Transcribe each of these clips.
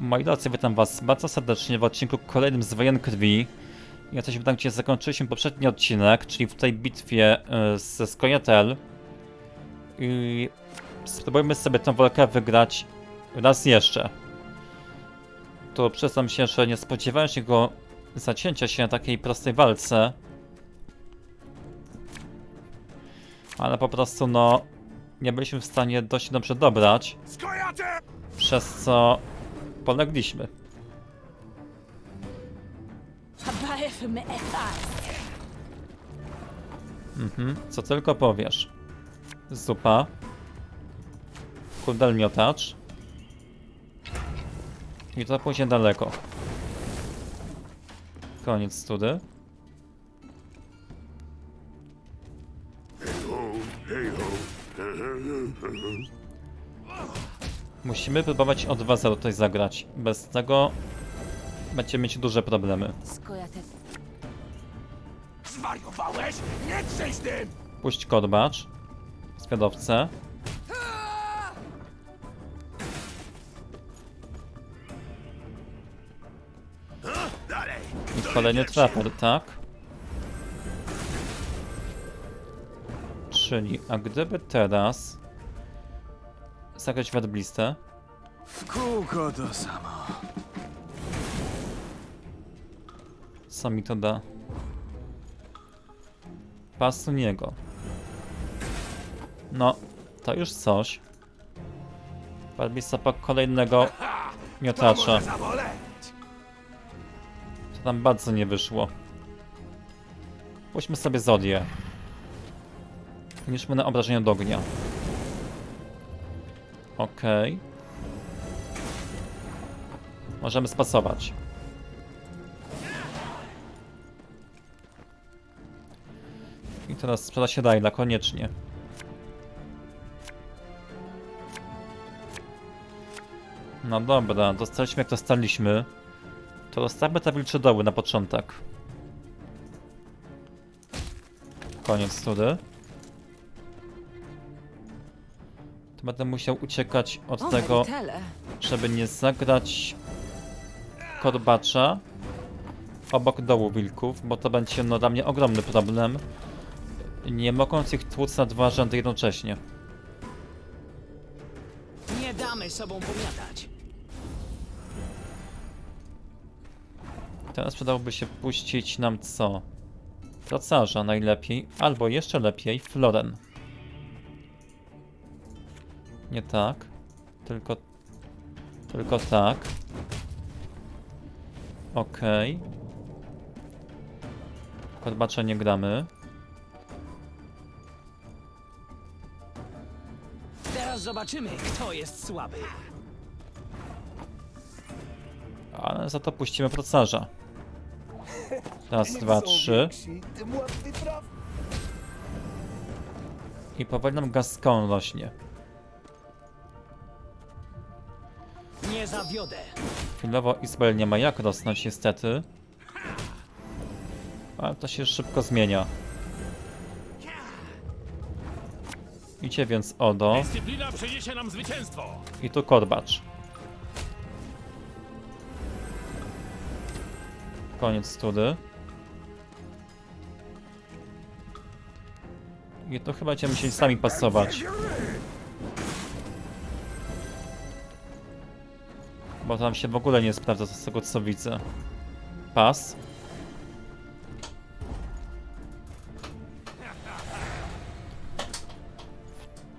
Moi drodzy, witam was bardzo serdecznie w odcinku kolejnym z Wojen Krwi. Jesteśmy tam, gdzie zakończyliśmy poprzedni odcinek, czyli w tej bitwie y, ze Skojatel. I spróbujmy sobie tę walkę wygrać raz jeszcze. To przyznam się, że nie spodziewałem się go zacięcia się na takiej prostej walce. Ale po prostu no nie byliśmy w stanie dość dobrze dobrać, przez co arv. Mhm, co tylko powiesz. Zupa. Kundel miotacz. I to pójdzie daleko. Koniec study. Musimy próbować od 2-0 tutaj zagrać. Bez tego będziemy mieć duże problemy. Zwariowałeś? Nie trzęś tym! Puść korbacz. Dalej! I kolejny traper, tak? Czyli, a gdyby teraz zagrać werblistę, W kółko to samo. co mi to da? Pasu niego. No, to już coś. Werblista po kolejnego miotacza. To tam bardzo nie wyszło. Puśćmy sobie Zodię. Niszmy na obrażenia od ognia. Okej. Możemy spasować. I teraz sprzeda się Dajla, koniecznie. No dobra, dostaliśmy jak dostaliśmy. To dostawmy te wilcze doły na początek. Koniec study. To będę musiał uciekać od tego, żeby nie zagrać korbacza obok dołu wilków, bo to będzie no, dla mnie ogromny problem. Nie mogąc ich tłuc na dwa rzędy jednocześnie. Nie damy sobą pomiatać. Teraz przydałoby się puścić nam co? Procarza najlepiej, albo jeszcze lepiej Floren. Nie tak, tylko, tylko tak. Okej. Korbacza nie gramy. Teraz zobaczymy, kto jest słaby. Ale za to puścimy procarza. Raz, dwa, trzy. I powoli nam Gascon rośnie. Zawiodę. Chwilowo Izrael nie ma jak rosnąć niestety. Ale to się szybko zmienia. Idzie więc Odo Dyscyplina przyniesie nam zwycięstwo! i tu Korbacz. Koniec study. I to chyba będziemy musieli sami pasować. Bo tam się w ogóle nie sprawdza z tego co widzę. Pas.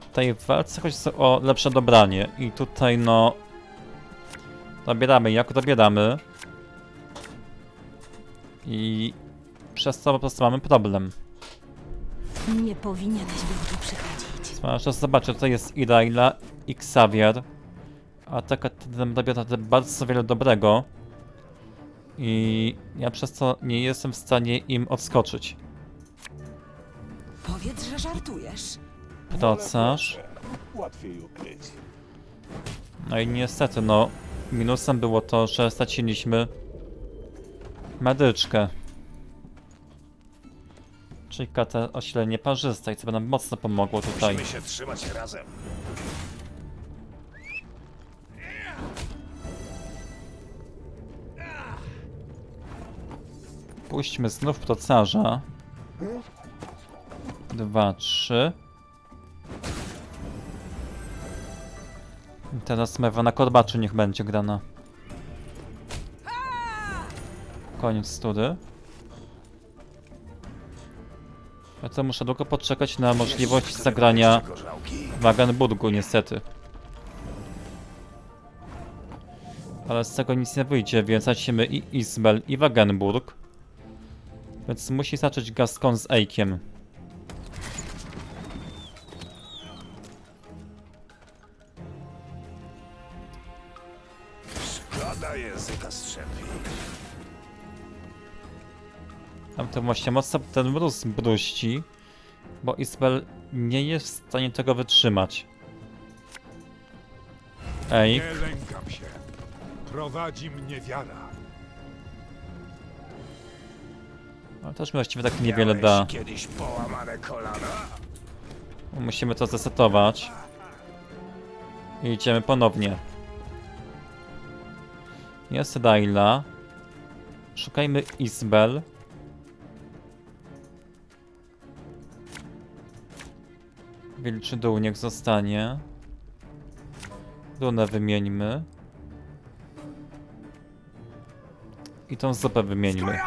W tej walce chodzi o lepsze dobranie i tutaj no... Dobieramy jak dobieramy. I przez to po prostu mamy problem. Nie powinieneś był tu przychodzić. Zwłaszcza zobaczę, tutaj jest Iraila i Xavier. A taka ten naprawdę bardzo wiele dobrego. I ja przez to nie jestem w stanie im odskoczyć. Powiedz, że żartujesz. Procarz. Łatwiej ukryć. No i niestety, no, minusem było to, że straciliśmy medyczkę. Czyli katę oślenie parzystej, co by nam mocno pomogło tutaj. Musimy się trzymać razem. Puśćmy znów procarza. Dwa, trzy. I Teraz mewa na korbaczy niech będzie grana. Koniec study. Ja to muszę długo poczekać na możliwość zagrania Wagenburgu niestety. Ale z tego nic nie wyjdzie, więc lecimy i Isbel i Wagenburg. Więc musi zacząć Gascon z Eikiem. Szkoda języka strzępi. Tam to właśnie mocno ten mróz bruści, bo Isbel nie jest w stanie tego wytrzymać. Ej, Nie lękam się. Prowadzi mnie wiara. Ale też mi właściwie tak niewiele da. Kiedyś połamane kolana? Musimy to zesetować. I idziemy ponownie. Jest Daila. Szukajmy Isbel. Wilczy dół niech zostanie. Runę wymieńmy. I tą zupę wymieńmy.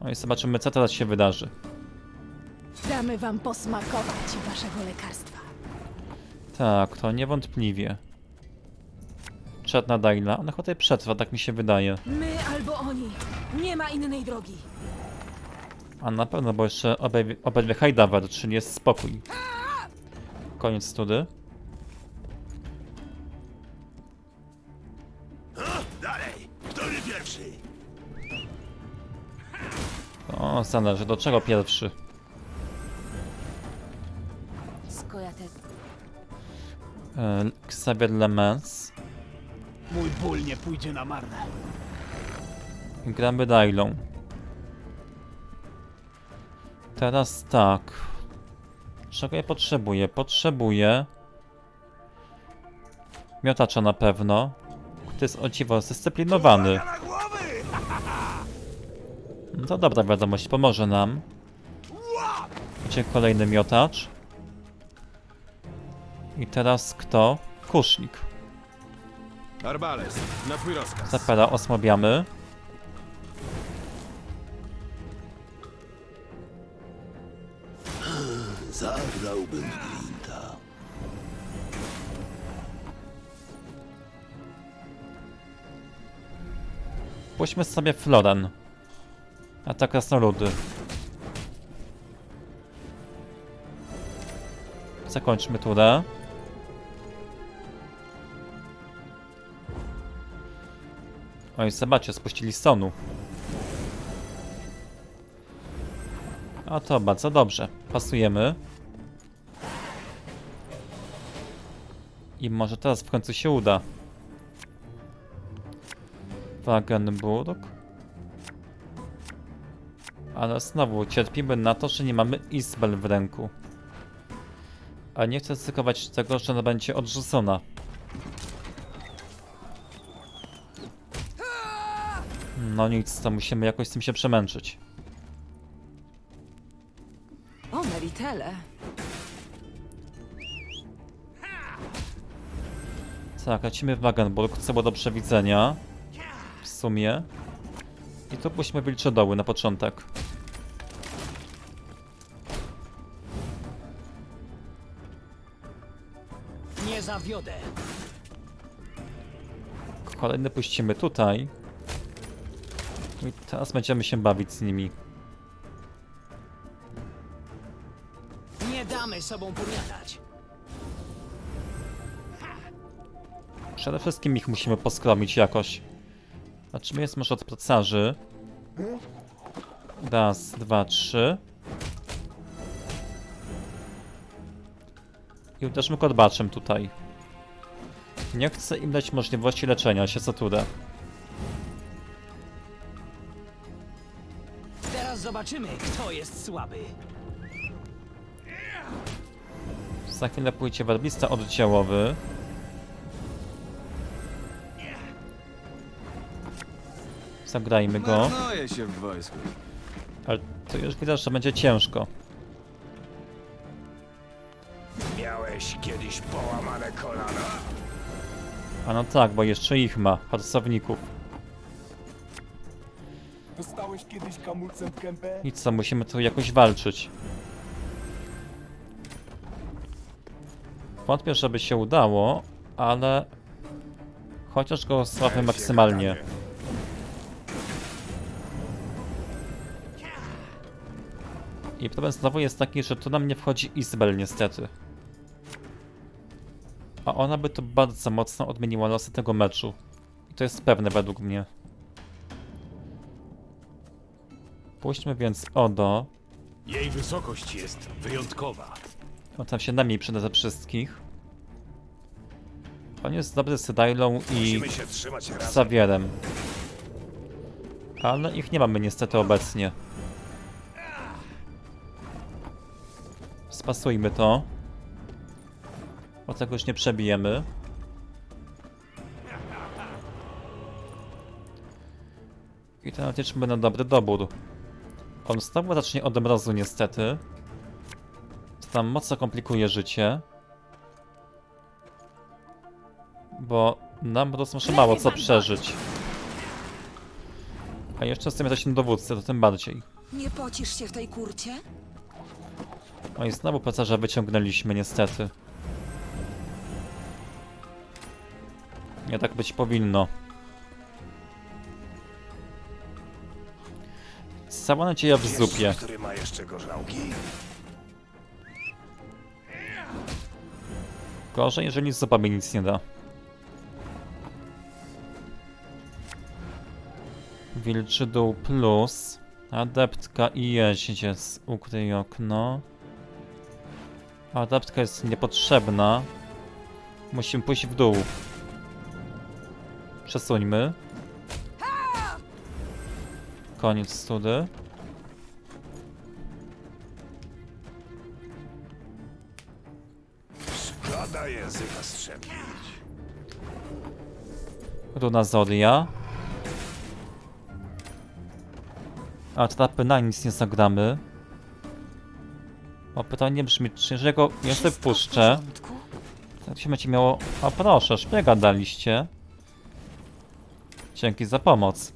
No i zobaczymy co teraz się wydarzy. Damy wam posmakować waszego lekarstwa. Tak, to niewątpliwie. Czarna Daila, ona chyba tutaj przetrwa, tak mi się wydaje. My albo oni. Nie ma innej drogi. A na pewno, bo jeszcze obejwie, obydwie Hajdawer, czyli jest spokój. Koniec study. O, zależy, do czego pierwszy. E, Xavier Lemens. Mój ból nie pójdzie na marne. Gramy Dailą. Teraz tak. Czego ja potrzebuję? Potrzebuję... Miotacza na pewno. To jest o dziwo zdyscyplinowany. Głowy! No to dobra wiadomość, pomoże nam. Idzie kolejny miotacz. I teraz kto? Kusznik. Arbales, na twój rozkaz. Zapera osłabiamy. Zabrałbym Glinta. Puśćmy sobie Floren. Atak krasnoludy. Zakończmy turę. Oj, zobaczcie, spuścili stonu. A to bardzo dobrze. Pasujemy. I może teraz w końcu się uda. Wagenburg. Ale znowu cierpimy na to, że nie mamy Isbel w ręku. A nie chcę ryzykować tego, że ona będzie odrzucona. No nic, to musimy jakoś z tym się przemęczyć. O, Meritele. Tak, lecimy w Wagenburg, co było do przewidzenia. W sumie. I tu puśćmy wilcze doły na początek. Nie zawiodę. Kolejny puścimy tutaj. I teraz będziemy się bawić z nimi. Nie damy sobą pomiatać. Przede wszystkim ich musimy poskromić jakoś. Zobaczymy, jest może od procarzy. Raz, dwa, trzy. I uderzmy kodbaczem tutaj. Nie chcę im dać możliwości leczenia się za turę. Teraz zobaczymy, kto jest słaby. Za chwilę pójdzie werbista oddziałowy. Zagrajmy go. Marnuję się w wojsku. Ale to już widać, że będzie ciężko. Miałeś kiedyś połamane kolana? A no tak, bo jeszcze ich ma, harcowników. Dostałeś kiedyś kamulcem w kępę? I co, musimy tu jakoś walczyć. Wątpię, żeby się udało, ale... Chociaż go osłabię maksymalnie. I problem znowu jest taki, że tu nam nie wchodzi Izabel niestety. A ona by to bardzo mocno odmieniła losy tego meczu. I to jest pewne według mnie. Puśćmy więc Odo. Jej wysokość jest wyjątkowa. On tam się najmniej przyda ze wszystkich. On jest dobry z Sydailą i. Zawierem. Ale ich nie mamy niestety obecnie. Spasujmy to. Bo tego już nie przebijemy. I to liczmy na dobry dobór. On znowu zacznie od mrozu niestety. To tam mocno komplikuje życie. Bo nam mróz może mało co przeżyć. A jeszcze z tym jesteśmy dowódcy, to tym bardziej. Nie pocisz się w tej kurcie? No i znowu pacerza wyciągnęliśmy niestety. Nie tak być powinno. Cała nadzieja w zupie. który ma jeszcze gorzałki? Gorzej, jeżeli zupa mi nic nie da. Wilczy dół plus. Adeptka i jeździec. Ukryj okno. Adeptka jest niepotrzebna. Musimy pójść w dół. Przesuńmy. Koniec study. Szkoda języka strzemić. Runa Zoria. A trapy na nic nie zagramy. O pytanie brzmi, czy jeżeli go jeszcze puszczę, to się będzie miało... A proszę, szpiega daliście. Dzięki za pomoc.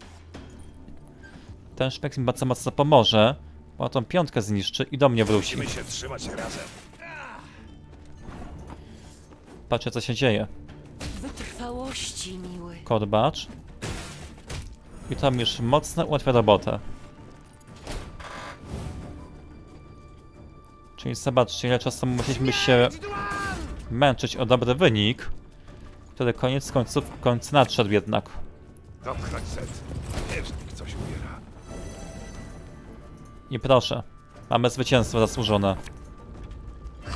Ten szpieg mi bardzo mocno pomoże, bo tą piątkę zniszczy i do mnie wróci. Musimy się trzymać razem. Patrzcie co się dzieje. Wytrwałości, miły. Korbacz. I tam już mocno ułatwia robotę. Czyli zobaczcie, ile czasu musieliśmy się męczyć o dobry wynik, który koniec końców w końcu nadszedł jednak. Dopchnąć set. Wierznik coś ubiera. I proszę, mamy zwycięstwo zasłużone.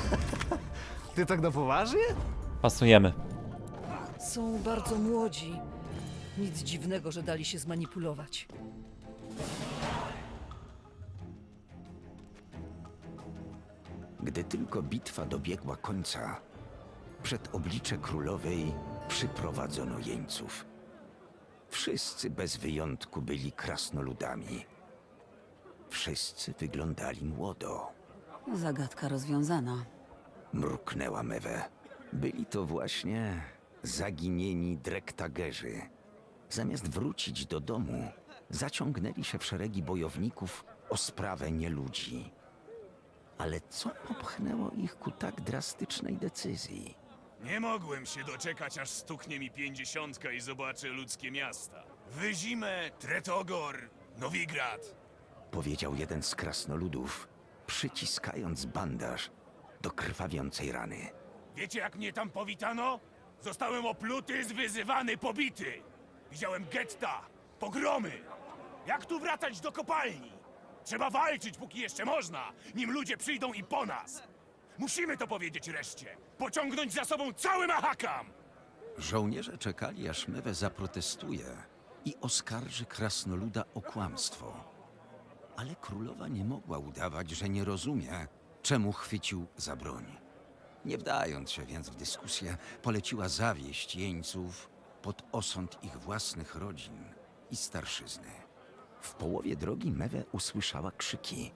Ty tak na poważnie? Pasujemy. Są bardzo młodzi. Nic dziwnego, że dali się zmanipulować. Gdy tylko bitwa dobiegła końca, przed oblicze królowej przyprowadzono jeńców. Wszyscy bez wyjątku byli krasnoludami. Wszyscy wyglądali młodo. Zagadka rozwiązana. Mruknęła Mewe. Byli to właśnie zaginieni drektagerzy. Zamiast wrócić do domu, zaciągnęli się w szeregi bojowników o sprawę nieludzi. Ale co popchnęło ich ku tak drastycznej decyzji? Nie mogłem się doczekać, aż stuknie mi pięćdziesiątka i zobaczę ludzkie miasta. Wyzimę, Tretogor, Nowigrad. Powiedział jeden z krasnoludów, przyciskając bandaż do krwawiącej rany. Wiecie, jak mnie tam powitano? Zostałem opluty, zwyzywany, pobity. Widziałem getta, pogromy. Jak tu wracać do kopalni? Trzeba walczyć, póki jeszcze można, nim ludzie przyjdą i po nas. Musimy to powiedzieć reszcie. Pociągnąć za sobą cały Mahakam. Żołnierze czekali, aż Mewe zaprotestuje i oskarży krasnoluda o kłamstwo. Ale królowa nie mogła udawać, że nie rozumie, czemu chwycił za broń. Nie wdając się więc w dyskusję, poleciła zawieść jeńców pod osąd ich własnych rodzin. i starszyzny. W połowie drogi Mewe usłyszała krzyki.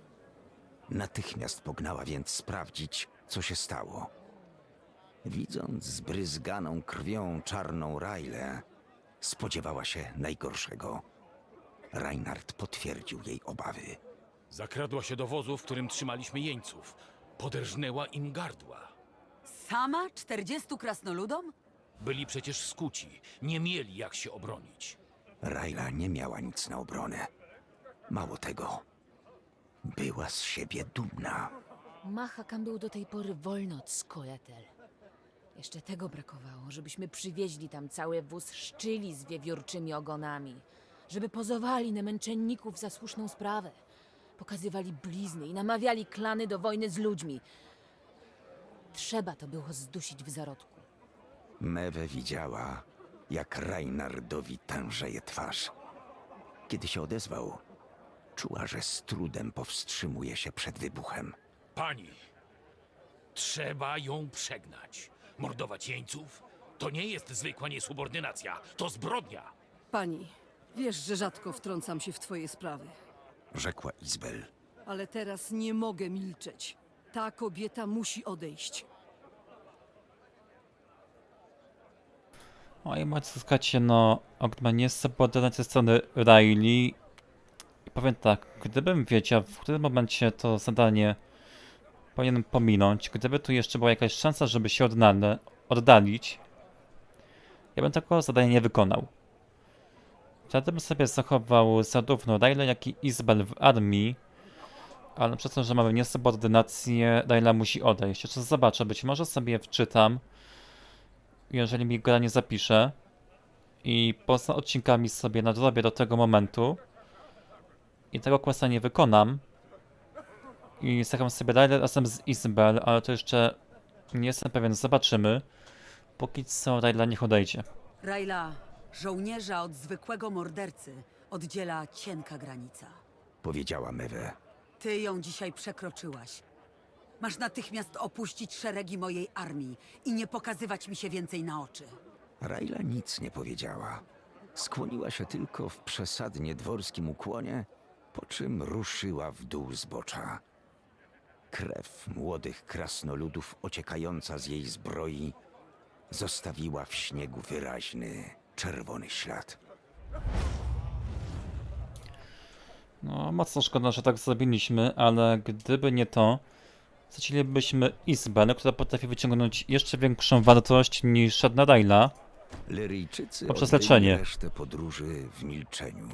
Natychmiast pognała więc sprawdzić, co się stało. Widząc zbryzganą krwią czarną Rajlę, spodziewała się najgorszego. Reinhard potwierdził jej obawy. Zakradła się do wozu, w którym trzymaliśmy jeńców. Poderżnęła im gardła. Sama? Czterdziestu krasnoludom? Byli przecież skuci. Nie mieli jak się obronić. Rajla nie miała nic na obronę. Mało tego, była z siebie dumna. Mahakam był do tej pory wolny od Skojatel. Jeszcze tego brakowało, żebyśmy przywieźli tam cały wóz szczyli z wiewiórczymi ogonami. Żeby pozowali na męczenników za słuszną sprawę. Pokazywali blizny i namawiali klany do wojny z ludźmi. Trzeba to było zdusić w zarodku. Mewe widziała, jak Reinhardowi tężeje twarz. Kiedy się odezwał, czuła, że z trudem powstrzymuje się przed wybuchem. Pani, trzeba ją przegnać. Mordować jeńców? To nie jest zwykła niesubordynacja, to zbrodnia. Pani, wiesz, że rzadko wtrącam się w twoje sprawy, Rzekła Izbel. ale teraz nie mogę milczeć. Ta kobieta musi odejść. O i macie zyskacie, no, Ogdman jest subordynat ze strony Riley. Powiem tak, gdybym wiedział, w którym momencie to zadanie powinienem pominąć, gdyby tu jeszcze była jakaś szansa, żeby się oddale, oddalić, ja bym tego zadania nie wykonał. Wtedy bym sobie zachował zarówno Riley, jak i Izbel w armii, ale przez to, że mamy niesubordynację, Riley musi odejść. Jeszcze zobaczę, być może sobie wczytam, jeżeli mi gra nie zapisze i poza odcinkami sobie nadrobię do tego momentu i tego questa nie wykonam i zagram sobie dalej razem z Isabel, ale to jeszcze nie jestem pewien, zobaczymy. Póki co Rayla niech odejdzie. Rajla, żołnierza od zwykłego mordercy oddziela cienka granica. Powiedziała Mewe. Ty ją dzisiaj przekroczyłaś. Masz natychmiast opuścić szeregi mojej armii i nie pokazywać mi się więcej na oczy. Rajla nic nie powiedziała. Skłoniła się tylko w przesadnie dworskim ukłonie, po czym ruszyła w dół zbocza. Krew młodych krasnoludów ociekająca z jej zbroi zostawiła w śniegu wyraźny, czerwony ślad. No, mocno szkoda, że tak zrobiliśmy, ale gdyby nie to, stracilibyśmy Isbel, która potrafi wyciągnąć jeszcze większą wartość niż Rayla. Lyryjczycy Poprzez leczenie. resztę podróży w milczeniu.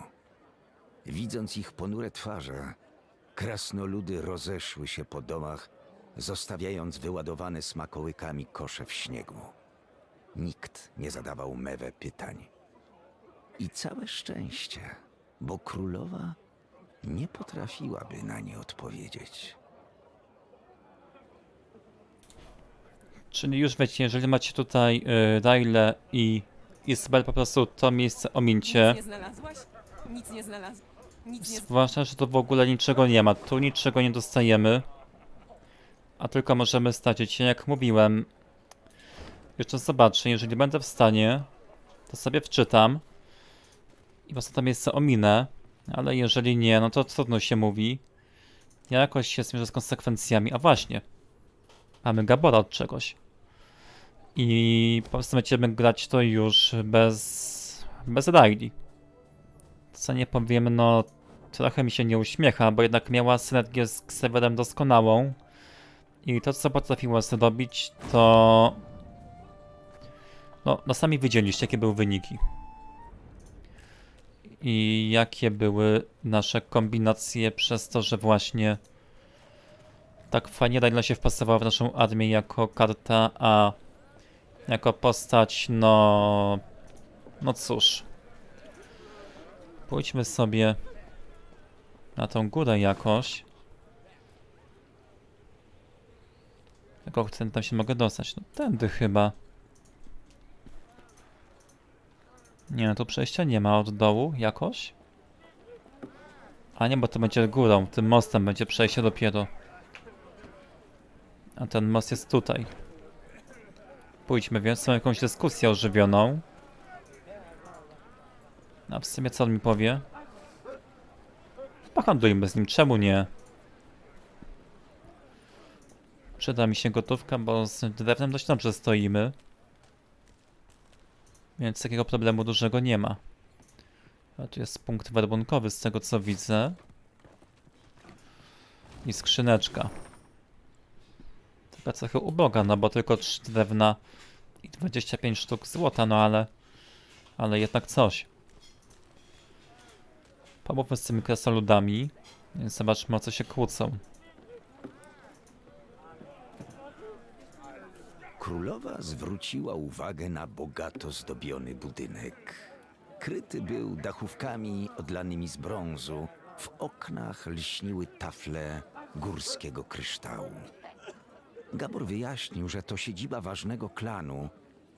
Widząc ich ponure twarze, krasnoludy rozeszły się po domach, zostawiając wyładowane smakołykami kosze w śniegu. Nikt nie zadawał Mewe pytań. I całe szczęście, bo królowa nie potrafiłaby na nie odpowiedzieć. Czyli już wiecie, jeżeli macie tutaj y, Rayle i Isabel, po prostu to miejsce omincie. Nie znalazłaś? Nic nie znalazł. Nic Zwłaszcza, że to w ogóle niczego nie ma. Tu niczego nie dostajemy. A tylko możemy stracić się, jak mówiłem. Jeszcze zobaczę, jeżeli będę w stanie, to sobie wczytam. I po to miejsce ominę. Ale jeżeli nie, no to trudno się mówi. Ja jakoś się zmierzę z konsekwencjami. A właśnie. Mamy Gabora od czegoś. I po prostu będziemy grać to już bez... bez Riley. Co nie powiem, no trochę mi się nie uśmiecha, bo jednak miała synergię z Xaverem doskonałą. I to, co potrafiła zrobić, to... No, no sami widzieliście, jakie były wyniki. I jakie były nasze kombinacje przez to, że właśnie tak fajnie Daniela się wpasowała w naszą armię jako karta, a jako postać, no... No cóż. Pójdźmy sobie na tą górę jakoś. Jaką chcę tam się mogę dostać? No tędy chyba. Nie, no tu przejścia nie ma od dołu jakoś. A nie, bo to będzie górą, tym mostem będzie przejście dopiero. A ten most jest tutaj. Pójdźmy więc, są jakąś dyskusję ożywioną. A w sumie co on mi powie? Pohandlujmy z nim, czemu nie? Przyda mi się gotówka, bo z drewnem dość dobrze stoimy. Więc takiego problemu dużego nie ma. A tu jest punkt werbunkowy z tego co widzę. I skrzyneczka. Taka trochę uboga, no bo tylko 3 drewna i 25 sztuk złota, no ale... Ale jednak coś. Pomówmy z tymi krasoludami. Więc zobaczmy o co się kłócą. Królowa zwróciła uwagę na bogato zdobiony budynek. Kryty był dachówkami odlanymi z brązu. W oknach lśniły tafle górskiego kryształu. Gabor wyjaśnił, że to siedziba ważnego klanu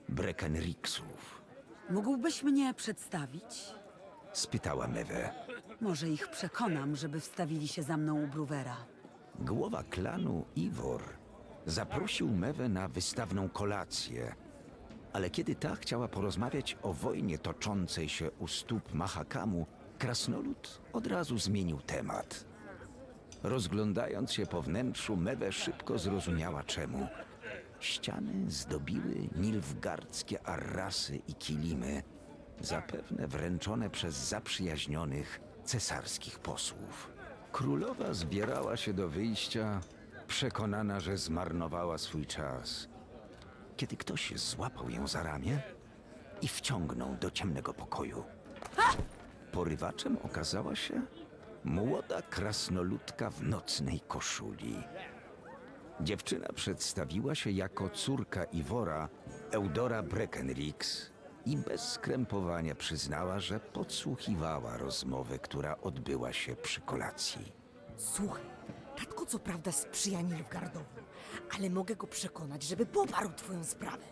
Breckenrixów. Mógłbyś mnie przedstawić? Spytała Mewe. Może ich przekonam, żeby wstawili się za mną u Bruwera. Głowa klanu Iwor zaprosił Mewę na wystawną kolację, ale kiedy ta chciała porozmawiać o wojnie toczącej się u stóp Mahakamu, krasnolud od razu zmienił temat. Rozglądając się po wnętrzu, Mewe szybko zrozumiała czemu. Ściany zdobiły nilfgardzkie arrasy i kilimy, zapewne wręczone przez zaprzyjaźnionych cesarskich posłów. Królowa zbierała się do wyjścia, przekonana, że zmarnowała swój czas. Kiedy ktoś złapał ją za ramię i wciągnął do ciemnego pokoju. Porywaczem okazała się młoda krasnoludka w nocnej koszuli. Dziewczyna przedstawiła się jako córka Iwora, Eudora Breckenrix i bez skrępowania przyznała, że podsłuchiwała rozmowę, która odbyła się przy kolacji. Słuchaj, tatko co prawda sprzyja Nilfgaardowi, ale mogę go przekonać, żeby poparł twoją sprawę.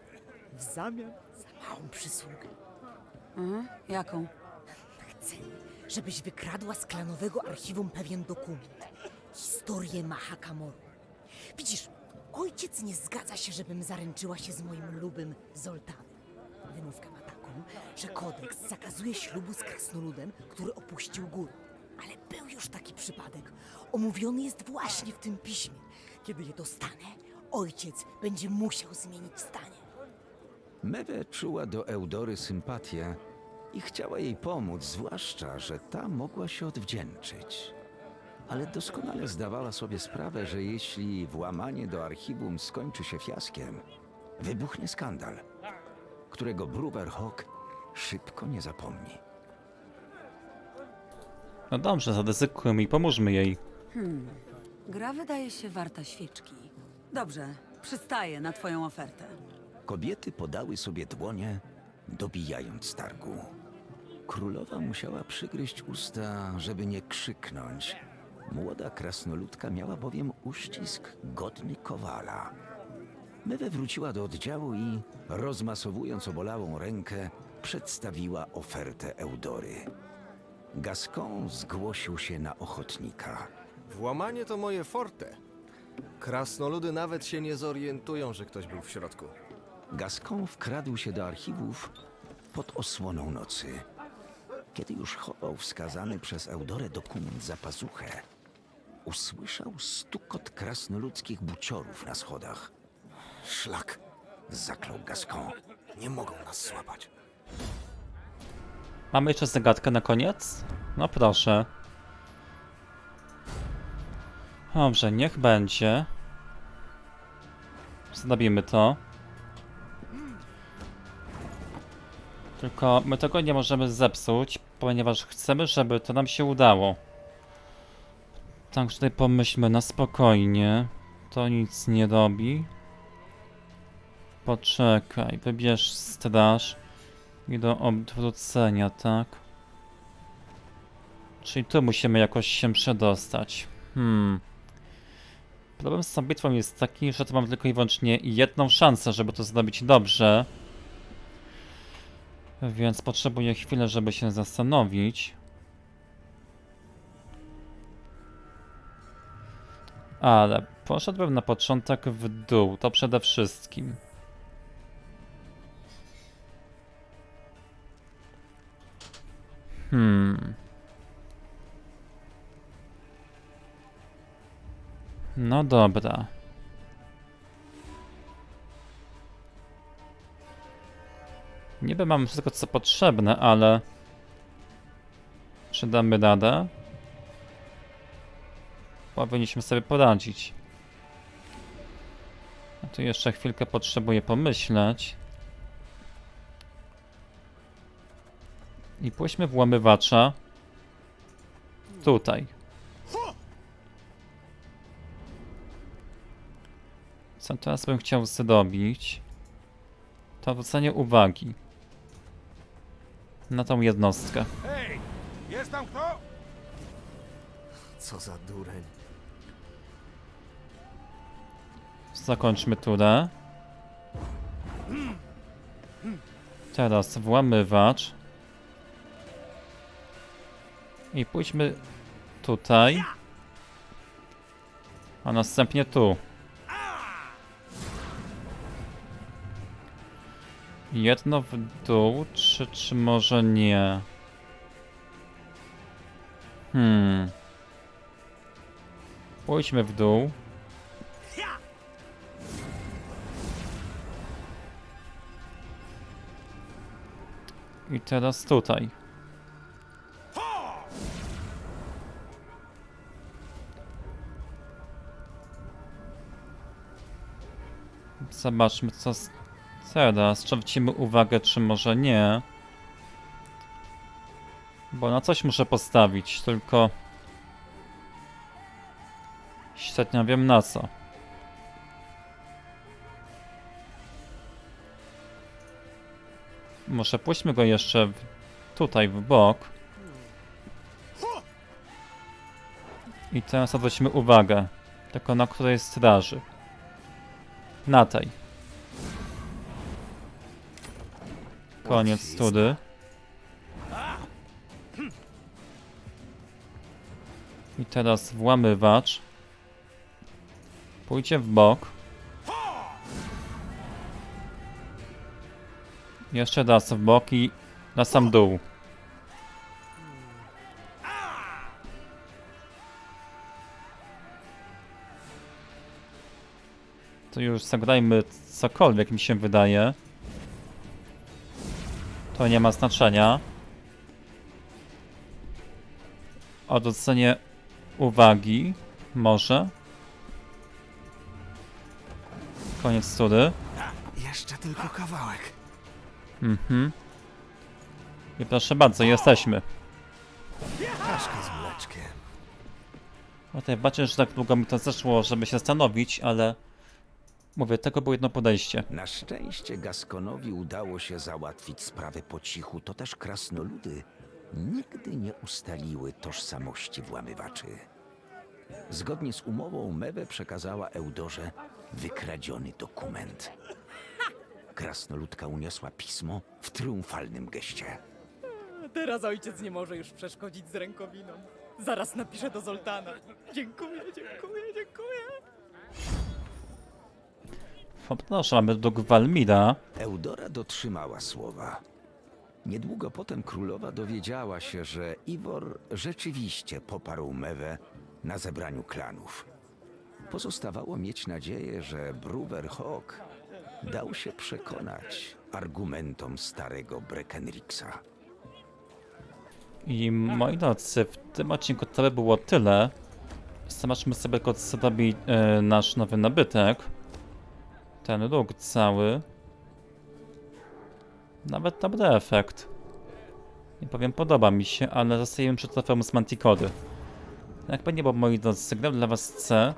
W zamian za małą przysługę. Mhm. Jaką? Chcę, żebyś wykradła z klanowego archiwum pewien dokument. Historię Mahakamoru. Widzisz, ojciec nie zgadza się, żebym zaręczyła się z moim lubym Zoltanem. Ma taką, że kodeks zakazuje ślubu z krasnoludem, który opuścił górę. Ale był już taki przypadek. Omówiony jest właśnie w tym piśmie. Kiedy je dostanę, ojciec będzie musiał zmienić zdanie. Mewe czuła do Eudory sympatię i chciała jej pomóc, zwłaszcza, że ta mogła się odwdzięczyć. Ale doskonale zdawała sobie sprawę, że jeśli włamanie do archiwum skończy się fiaskiem, wybuchnie skandal, którego Bruverhawk szybko nie zapomni. No dobrze, zaryzykujmy i pomóżmy jej. Gra wydaje się warta świeczki. Dobrze, przystaję na twoją ofertę. Kobiety podały sobie dłonie, dobijając targu. Królowa musiała przygryźć usta, żeby nie krzyknąć. Młoda krasnoludka miała bowiem uścisk godny kowala. Mewe wróciła do oddziału i, rozmasowując obolałą rękę, przedstawiła ofertę Eudory. Gascon zgłosił się na ochotnika. Włamanie to moje forte. Krasnoludy nawet się nie zorientują, że ktoś był w środku. Gascon wkradł się do archiwów pod osłoną nocy. Kiedy już chował wskazany przez Eudorę dokument za pazuchę, usłyszał stukot krasnoludzkich buciorów na schodach. Szlak! Zaklął Gascon. Nie mogą nas złapać. Mamy jeszcze zagadkę na koniec? No proszę. Dobrze, niech będzie. Zrobimy to. Tylko my tego nie możemy zepsuć, ponieważ chcemy, żeby to nam się udało. Także tutaj pomyślmy na spokojnie. To nic nie robi. Poczekaj, wybierz straż. I do odwrócenia, tak? Czyli tu musimy jakoś się przedostać. Hmm. Problem z tą bitwą jest taki, że tu mam tylko i wyłącznie jedną szansę, żeby to zrobić dobrze. Więc potrzebuję chwilę, żeby się zastanowić. Ale poszedłbym na początek w dół, to przede wszystkim. Hmm. No dobra. Niby mam wszystko co potrzebne, ale... Czy damy radę? Powinniśmy sobie poradzić. A tu jeszcze chwilkę potrzebuję pomyśleć. I pójdźmy włamywacza. Tutaj. Co teraz bym chciał zrobić? To zwrócenie uwagi na tą jednostkę. Hej! Jest tam kto? Co za dureń. Zakończmy turę. Teraz włamywacz. I pójdźmy tutaj. A następnie tu. Jedno w dół, czy, czy może nie? Hmm. Pójdźmy w dół. I teraz tutaj. Zobaczmy co teraz. Zwrócimy uwagę, czy może nie. Bo na coś muszę postawić, tylko... Średnio wiem na co. Może puśćmy go jeszcze w, tutaj w bok. I teraz zwróćmy uwagę. Tylko na której straży. Na tej. Koniec study. I teraz włamywacz. Pójdzie w bok. Jeszcze raz w bok i na sam dół. To już zagrajmy cokolwiek mi się wydaje. To nie ma znaczenia. Odwrócenie uwagi. Może. Koniec tury. Jeszcze tylko kawałek. Mhm. I proszę bardzo, jesteśmy. Kaszka z mleczkiem. O tej bacie, że tak długo mi to zeszło, żeby się zastanowić, ale... Mówię, tego było jedno podejście. Na szczęście Gaskonowi udało się załatwić sprawę po cichu, to też krasnoludy nigdy nie ustaliły tożsamości włamywaczy. Zgodnie z umową Mewe przekazała Eudorze wykradziony dokument. Krasnoludka uniosła pismo w triumfalnym geście. Teraz ojciec nie może już przeszkodzić z rękowiną. Zaraz napiszę do Zoltana. Dziękuję, dziękuję, dziękuję. Poproszę, mamy do Gwalmida. Eudora dotrzymała słowa. Niedługo potem królowa dowiedziała się, że Iwor rzeczywiście poparł Mewę na zebraniu klanów. Pozostawało mieć nadzieję, że Bruwer Hawk dał się przekonać argumentom starego Breckenrixa. I moi drodzy, w tym odcinku to by było tyle. Zobaczmy sobie, co robi e, nasz nowy nabytek. Ten róg cały. Nawet dobry efekt. Nie powiem, podoba mi się, ale zostajemy przy trofeum z Manticory. Jakby nie było, moi drodzy, grał dla was C.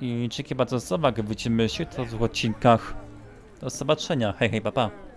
I dzięki bardzo za uwagę. Widzimy się w tych odcinkach. Do zobaczenia. Hej, hej, papa. Pa.